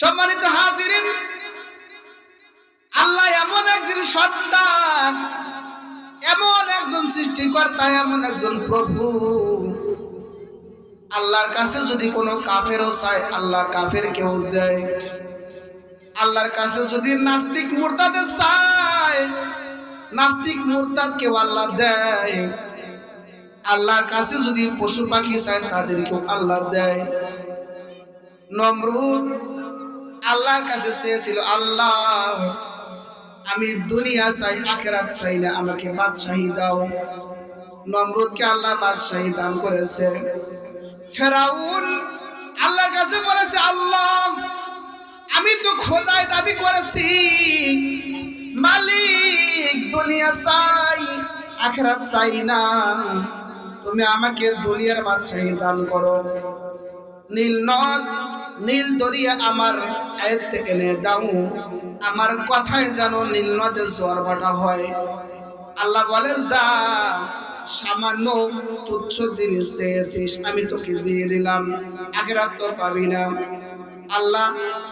সম্মানিত হাজিরিন, আল্লাহ এমন একজন সত্তা এমন একজন সৃষ্টিকর্তা, এমন একজন প্রভু। আল্লাহর কাছে যদি কোনো কাফেরও চায়, আল্লাহ কাফের কেউ দেয়। আল্লাহর কাছে যদি নাস্তিক মুরতাদে চায়, নাস্তিক মুরতাদ কেউ আল্লাহ দেয়। আল্লাহর কাছে যদি পশু পাখি চায়, তাদেরকেও আল্লাহ দেয়। নমরুদ আল্লাহর কাছে চেয়েছিল, আল্লাহ, আমি দুনিয়া চাই, আখেরাত চাই না আমাকে বাদশাহী দাও। নমরুদকে আল্লাহ বাদশাহী দান করেছে। ফেরাউন আল্লাহর কাছে বলেছে, আল্লাহ, আমি তো খোদায় দাবি করেছি, মালিক, দুনিয়া চাই, আখেরাত চাই না। তুমি আমাকে দুনিয়ার বাদশাহী দান করো। নীল নদ, নীল দরিয়া আমার আয়ত্তে এনে দাও আমার কথায় যেন নীল নদে জোয়ার ভাটা হয়। আল্লাহ বলে, যা সামান্য তুচ্ছ জিনিস চেয়েছিস, আমি তোকে দিয়ে দিলাম। আগের তো পাবি না। আল্লাহ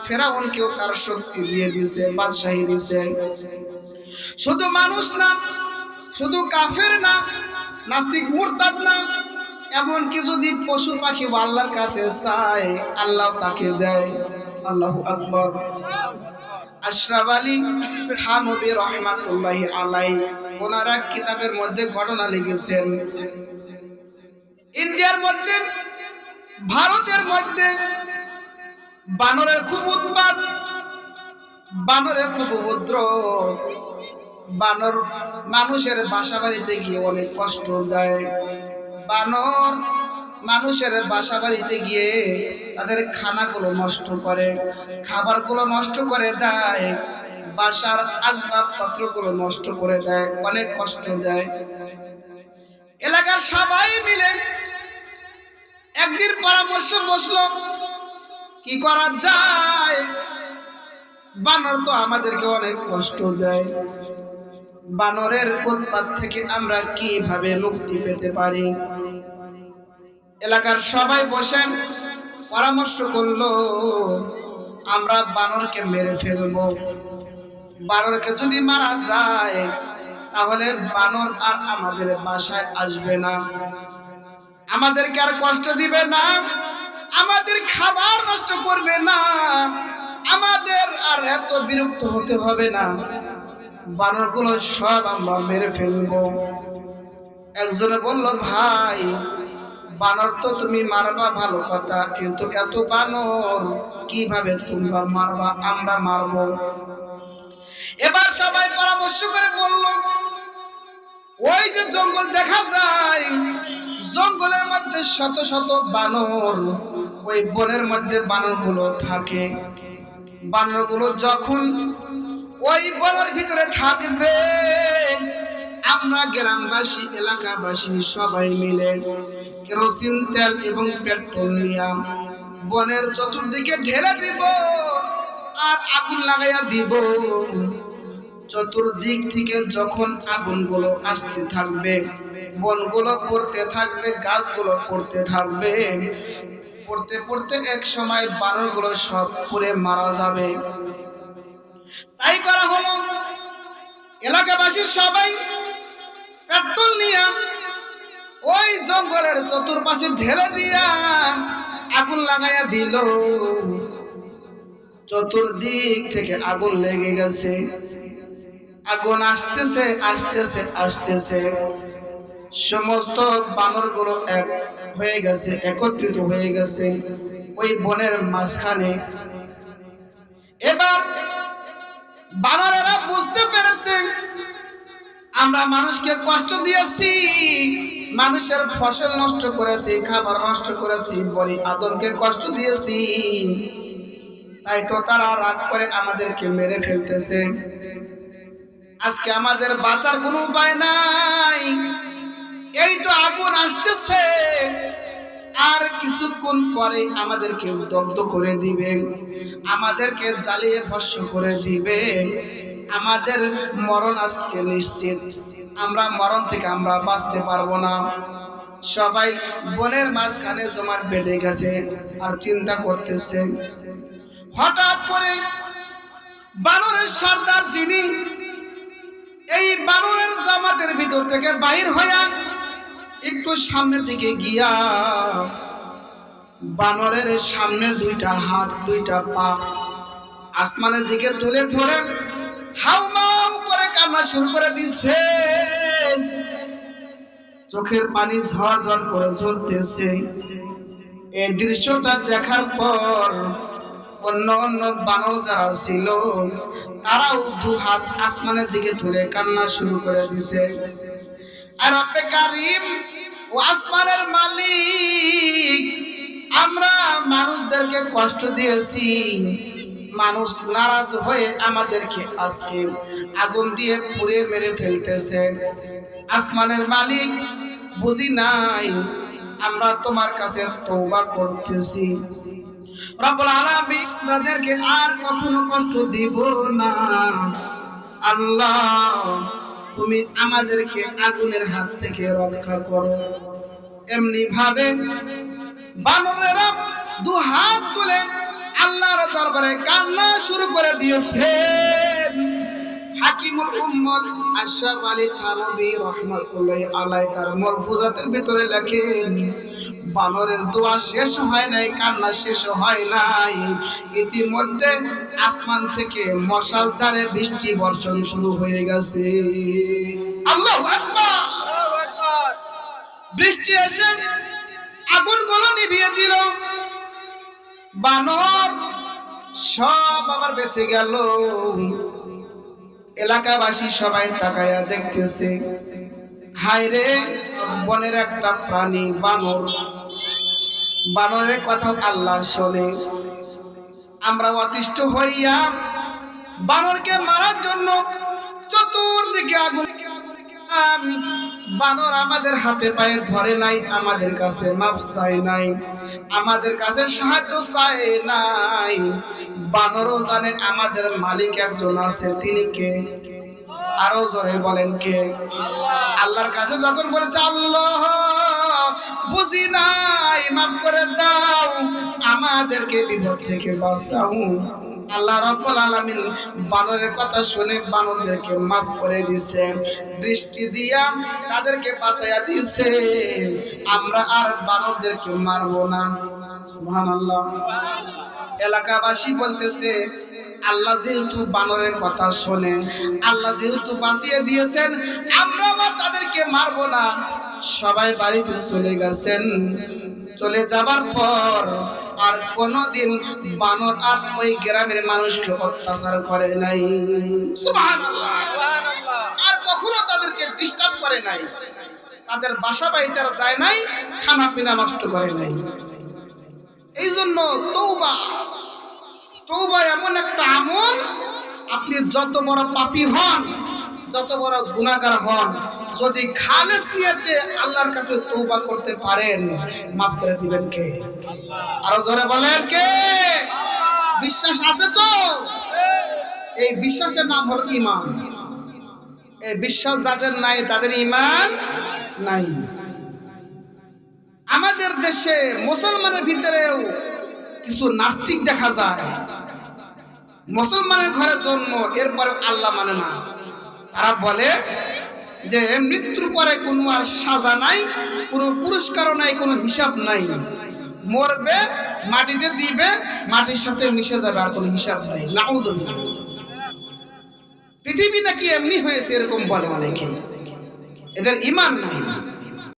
ফেরাউনকেও তার শক্তি দিয়ে দিছে, বাদশাহী দিছে। শুধু মানুষ না, শুধু কাফের না, নাস্তিক মুরতাদ না এমনকি যদি পশু পাখি আল্লাহর কাছে চায়, আল্লাহ তাকে দেয়। আল্লাহ আকবর। আশরাফ আলী থানবী রহমাতুল্লাহ আলাই ওনারা কিতাবের মধ্যে ঘটনা লিখেছেন। ইন্ডিয়ার মধ্যে, ভারতের মধ্যে, বানরের খুব উৎপাদ বানরের খুব উপদ্র বানর মানুষের বাসা বাড়িতে গিয়ে অনেক কষ্ট দেয়। বানর মানুষের বাসা বাড়িতে গিয়ে তাদের খানাগুলো নষ্ট করে, খাবারগুলো নষ্ট করে দেয়, বাসার আসবাবপত্রগুলো নষ্ট করে দেয়, অনেক কষ্ট দেয়। এলাকার সবাই মিলে একদিন পরামর্শ বসল, কি করা যায়? বানর তো আমাদেরকে অনেক কষ্ট দেয়। বানরের উৎপাত থেকে আমরা কীভাবে মুক্তি পেতে পারি? এলাকার সবাই বসে পরামর্শ করল, আমরা বানরকে মেরে ফেলব। বানরকে যদি মারা যায়, তাহলে বানর আর আমাদের বাসায় আসবে না। আমাদেরকে আর কষ্ট দিবে না। আমাদের খাবার নষ্ট করবে না। আমাদের আর এত বিরক্ত হতে হবে না। বানরগুলো সব আমরা মেরে ফেলব। একজনে বলল, ভাই বানর তো তুমি মারবা ভালো কথা, কিন্তু এত বানর কীভাবে তোমরা মারবা? আমরা মারবো। এবার সবাই পরামর্শ করে বলল, ওই যে জঙ্গল দেখা যায়, জঙ্গলের মধ্যে শত শত বানর, ওই বনের মধ্যে বানরগুলো থাকে। বানরগুলো যখন ওই বনের ভিতরে থাকবে আমরা গ্রামবাসী, এলাকাবাসী সবাই মিলে কেরোসিন, তেল এবং পেট্রোলিয়াম বনের চতুর্দিকে ঢেলে দিব আর আগুন লাগাইয়া দিব। চতুর্দিক থেকে যখন আগুনগুলো আসতে থাকবে, বনগুলো পড়তে থাকবে, গাছগুলো পড়তে থাকবে, পড়তে পড়তে এক সময় বানরগুলো সব পুড়ে মারা যাবে। তাই করা হলো। এলাকাবাসীর সবাই পেট্রোল নিয়ে ওই জঙ্গলের চতুর্পাশে ঢেলে দিয়া আগুন লাগাইয়া দিল। চতুর্দিক থেকে আগুন লেগে গেছে। আগুন আসতেছে আসতেছে আসতেছে। সমস্ত বানরগুলো এক হয়ে গেছে, একত্রিত হয়ে গেছে। ওই বনের মাঝখানে। এবার আমরা মানুষকে কষ্ট দিয়েছি, মানুষের ফসল নষ্ট করেছি, খাবার নষ্ট করেছি, বলি আদমকে কষ্ট দিয়েছি। তাই তো তারা রাগ করে আমাদেরকে মেরে ফেলতেছে। আজকে আমাদের বাঁচার কোনো উপায় নাই। এই তো আগুন আসতেছে। আর কিছুক্ষণ পরে আমাদেরকে দগ্ধ করে দিবে আমাদেরকে জ্বালিয়ে ভস্য করে দিবে আমাদের মরণ আজকে নিশ্চিত। আমরা মরণ থেকে আমরা বাঁচতে পারব না। সবাই বনের মাঝখানে জমাট বেঁধে গেছে আর চিন্তা করতেছে, হঠাৎ করে বানরের সর্দার যিনি, এই বানরের জামাতের ভিতর থেকে বাহির হইয়া একটু সামনের দিকে গিয়া বানরের সামনের দুইটা হাত, দুইটা পা আসমানের দিকে তুলে ধরে হাউমাউ করে কান্না শুরু করে দিচ্ছে চোখের পানি ঝড় করে ঝরতেছে এই দৃশ্যটা দেখার পর অন্য অন্য বানর যারা ছিল, তারাও দু হাত আসমানের দিকে তুলে কান্না শুরু করে দিছে। আর আপনি কারিম ও আসমানের মালিক, আমরা মানুষদেরকে কষ্ট দিয়েছি। মানুষ নারাজ হয়ে আমাদেরকে আজকে আগুন দিয়ে পুড়ে মেরে ফেলতেছে। আসমানের মালিক, বুঝি নাই, আমরা তোমার কাছে তওবা করতেছি। রব্বুল আলামিন তাদেরকে আর কখনো কষ্ট দিব না। আল্লাহ, তুমি আমাদেরকে আগুনের হাত থেকে রক্ষা করো। এমনি ভাবে বানরেরা দু হাত তুলে আল্লাহর দরবারে কান্না শুরু করে দিয়েছে। হাকিমুল উম্মত আশরাফ আলী থানভী রহমাতুল্লাহি আলাইহি তার মরফুজাতের ভিতরে লেখেন বানরের দোয়া শেষ হয় নাই, কান্না শেষ হয় নাই। ইতিমধ্যে আসমান থেকে মশাল দ্বারে বৃষ্টি বর্ষণ শুরু হয়ে গেছে। আল্লাহু আকবার! বৃষ্টি এসে আগুনগুলো নিভিয়ে দিল। বানর সব আবার বেঁচে গেল। এলাকাবাসী সবাই তাকায়া দেখতেছে। হায় রে, বনের একটা প্রাণী বানর। বানরের কথা আল্লাহ শোনে। আমরা অতিষ্ঠ হইয়া বানরকে মারার জন্য চতুর্দিকে আগুন। বানর আমাদের হাতে পায়ে ধরে নাই, আমাদের কাছে মাপ চাই নাই, আমাদের কাছে সাহায্য চাই নাই। বানরও জানে আমাদের মালিক একজন আছে, তিনি কে? আরও জোরে বলেন কে? আল্লাহর কাছে যখন বলেছে, আল্লাহ, বুঝি নাই মাফ করে দাও। আমাদেরকে বিপদ থেকে বাঁচাও। আল্লাহ রাব্বুল আলামিন বানরের কথা শুনে বানরদেরকে মাফ করে দিছে বৃষ্টি দিয়া তাদেরকে বাঁচাইয়া দিয়েছে আমরা আর বানরদেরকে মারবো না। সুবহানাল্লাহ। এলাকাবাসী বলতেছে, আল্লাহ যেহেতু বানরের কথা শোনে, আল্লাহ যেহেতু বাঁচিয়ে দিয়েছেন, আমরা তাদেরকে মারবো না। সবাই বাড়িতে চলে গেছেন। চলে যাবার পর আর কোনোদিন বানর আর ওই গ্রামের মানুষকে অত্যাচার করে নাই। আর কখনো তাদেরকে ডিস্টার্ব করে নাই। তাদের বাসা বাড়িতে তারা যায় নাই খানা পিনা নষ্ট করে নাই। এই জন্য তৌবা তৌবা এমন একটা আমল আপনি যত বড় পাপী হন যত বড় গুণাগার হন যদি খালেস নিয়েতে আল্লাহর কাছে তৌবা করতে পারেন, মাফ করে দিবেন কে? আরও জোরে বলেন কে? বিশ্বাস আছে তো? এই বিশ্বাসের নাম হলো ইমান এই বিশ্বাস যাদের নাই, তাদের ইমান নাই। আমাদের দেশে মুসলমানের ভিতরেও কিছু নাস্তিক দেখা যায়। মুসলমানের ঘরে জন্ম এরপরে আল্লাহ মানে না। তারা বলে যে মৃত্যুর পরে কোনো আর সাজা নাই, কোনো পুরস্কারও নাই, কোনো হিসাব নাই। মরবে, মাটিতে দিবে, মাটির সাথে মিশে যাবে, আর কোনো হিসাব নাই। পৃথিবী নাকি এমনি হয়েছে, এরকম বলে অনেকে। এদের ইমান নাই।